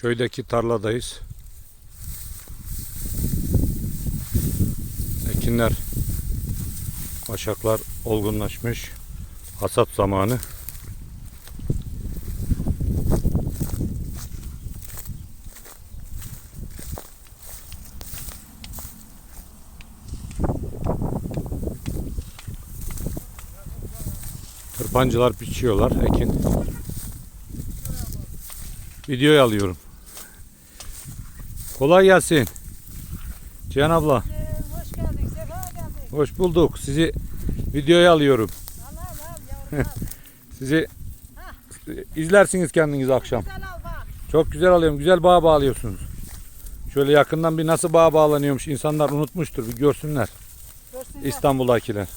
Köydeki tarladayız. Ekinler, başaklar olgunlaşmış. Hasat zamanı. Tırpancılar biçiyorlar ekin. Videoyu alıyorum. Kolay gelsin. Cihan abla. Ee, hoş geldin, sefa geldin. Hoş bulduk. Sizi videoya alıyorum. Yavrum. Sizi izlersiniz kendiniz akşam. Güzel al bak. Çok güzel alıyorum. Güzel bağ bağlıyorsunuz. Şöyle yakından bir nasıl bağ bağlanıyormuş. İnsanlar unutmuştur. Bir görsünler. Görsünler. İstanbul'dakiler.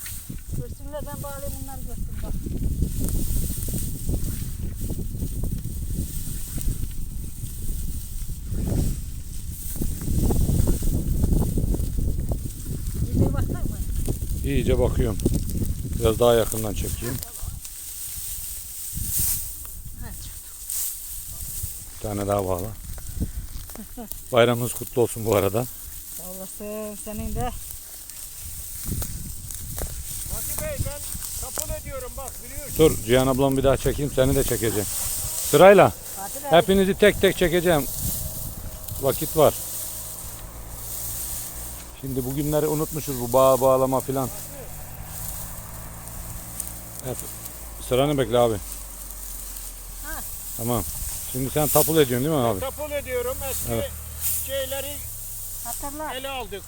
Görsünler ben bağlayayım bunları görsün bak. İyice bakar mı? İyice bakıyorum. Biraz daha yakından çekeyim. Bir tane daha bağla. Bayramınız kutlu olsun bu arada. Sağ olasın senin de. Fatih Bey ben kapıl ediyorum bak biliyorsun. Dur Cihan ablamı bir daha çekeyim. Seni de çekeceğim. Sırayla. Hepinizi tek tek çekeceğim. Vakit var. Şimdi bugünleri unutmuşuz bu bağ bağlama filan. Hep sıranı bekle abi. Ha. Tamam. Şimdi sen tapul ediyorsun değil mi abi? Kapıl ediyorum eski Evet. şeyleri Hatırla. ele aldık.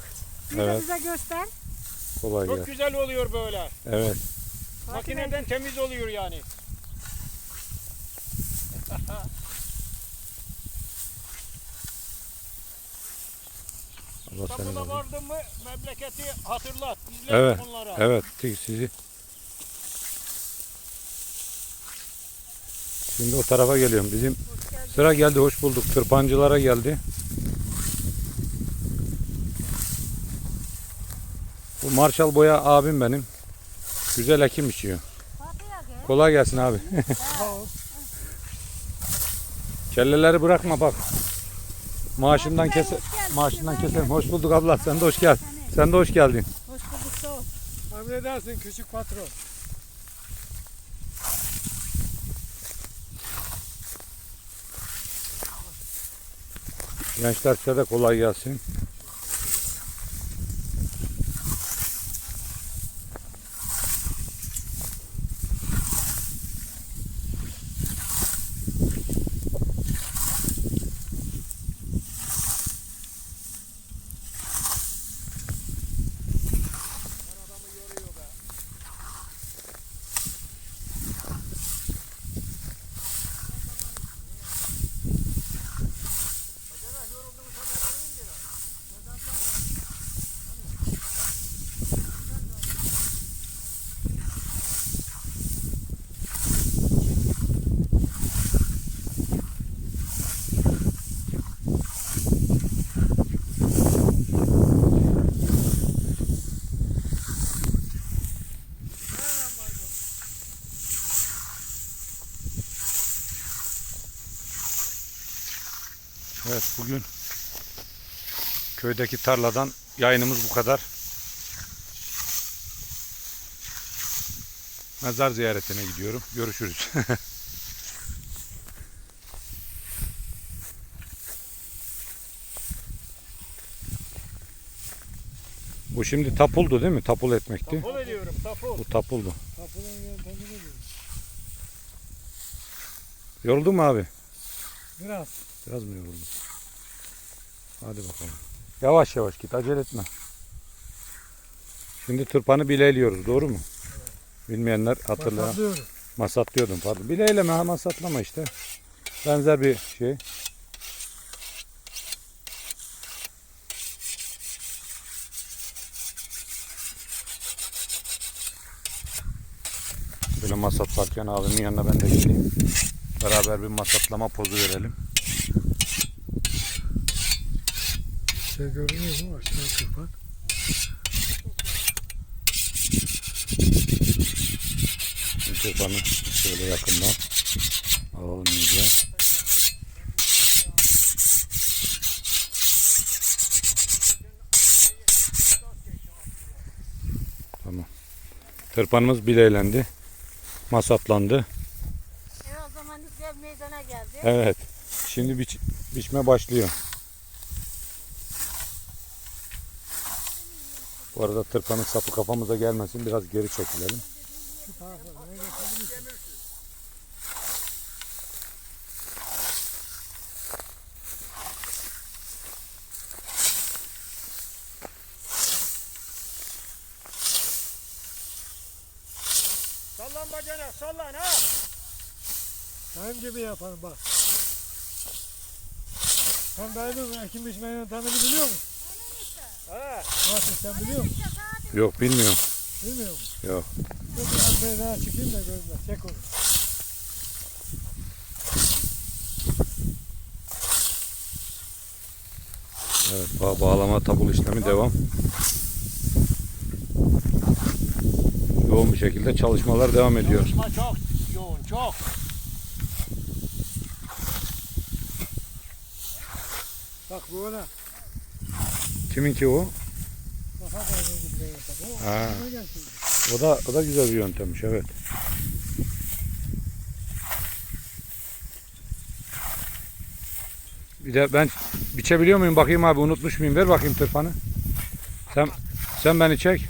Bir de Evet. bize göster. Kolay Çok gelsin. güzel oluyor böyle. Evet. Makineden temiz oluyor yani. Allah seni İstanbul'a razı vardın mı memleketi hatırlat. İzle Evet. onlara. Evet. tek sizi. Şimdi o tarafa geliyorum. Bizim sıra geldi. Hoş bulduk. Tırpancılara geldi. Bu Marshall Boya abim benim. Güzel ekim abi. Kolay gelsin abi. Kelleleri bırakma bak. Hoş geldin. Maaşından keserim. Hoş bulduk abla. Sen de hoş gel. Sen de hoş geldin. Hoş bulduk sağ ol. Emredersin küçük patron. Gençler size de kolay gelsin. Evet bugün köydeki tarladan yayınımız bu kadar. Mezar ziyaretine gidiyorum. Görüşürüz. Bu şimdi tapuldu değil mi? Tapul etmekti. Tapul ediyorum tapul. Bu tapuldu. Tapulun yöntemini. Yoruldun mu abi? Biraz. Biraz mı yoruldun? Hadi bakalım. Yavaş yavaş git. Acele etme. Şimdi tırpanı bileyliyoruz. Doğru mu? Bilmeyenler hatırla. Masatlıyorum. Masatlıyordum pardon. Bileyleme ha masatlama işte. Benzer bir şey. Böyle masatlarken abimin yanına ben de gideyim. Beraber bir masatlama pozu verelim. şey görünüyor mu? Aşağı kapat. Tırpanı şöyle yakından alalım iyice. Tamam. Tırpanımız bileylendi. Masatlandı. E o zaman meydana geldi. Evet. Şimdi biç biçme başlıyor. Bu arada tırpanın sapı kafamıza gelmesin. Biraz geri çekilelim. Sallan bacana sallan ha. Benim gibi yaparım bak. Sen benim ekim biçme yöntemini biliyor musun? Ha. Nasıl sen biliyor musun? Yok bilmiyorum. Bilmiyor musun? Yok. Dur biraz meydana çıkayım da gözle. Çek onu. Evet bağ bağlama tabul işlemi devam. Yoğun bir şekilde çalışmalar devam ediyor. Çalışma çok yoğun çok. Bak bu ona. Kiminki o? Ha. O da o da güzel bir yöntemmiş evet. Bir de ben biçebiliyor muyum bakayım abi unutmuş muyum ver bakayım tırpanı. Sen sen beni çek.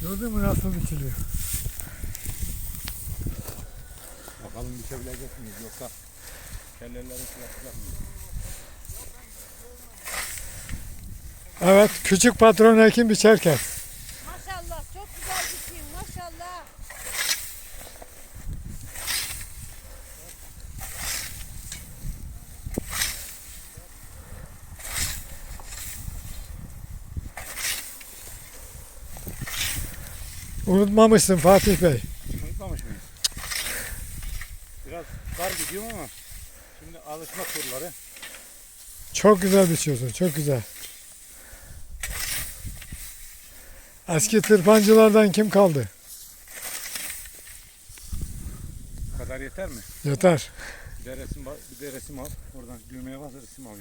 Gördün mü nasıl biçiliyor? Bakalım biçebilecek miyiz yoksa kelleleri yapacak mıyız? Evet küçük patron ekim biçerken. Maşallah çok güzel biçim maşallah. Unutmamışsın Fatih Bey. Unutmamış mıyız? Biraz dar gidiyorum ama şimdi alışma turları. Çok güzel biçiyorsun çok güzel. Eski tırpancılardan kim kaldı? Bu kadar yeter mi? Yeter. Bir de resim, bir de resim al. Oradan düğmeye bas resim al.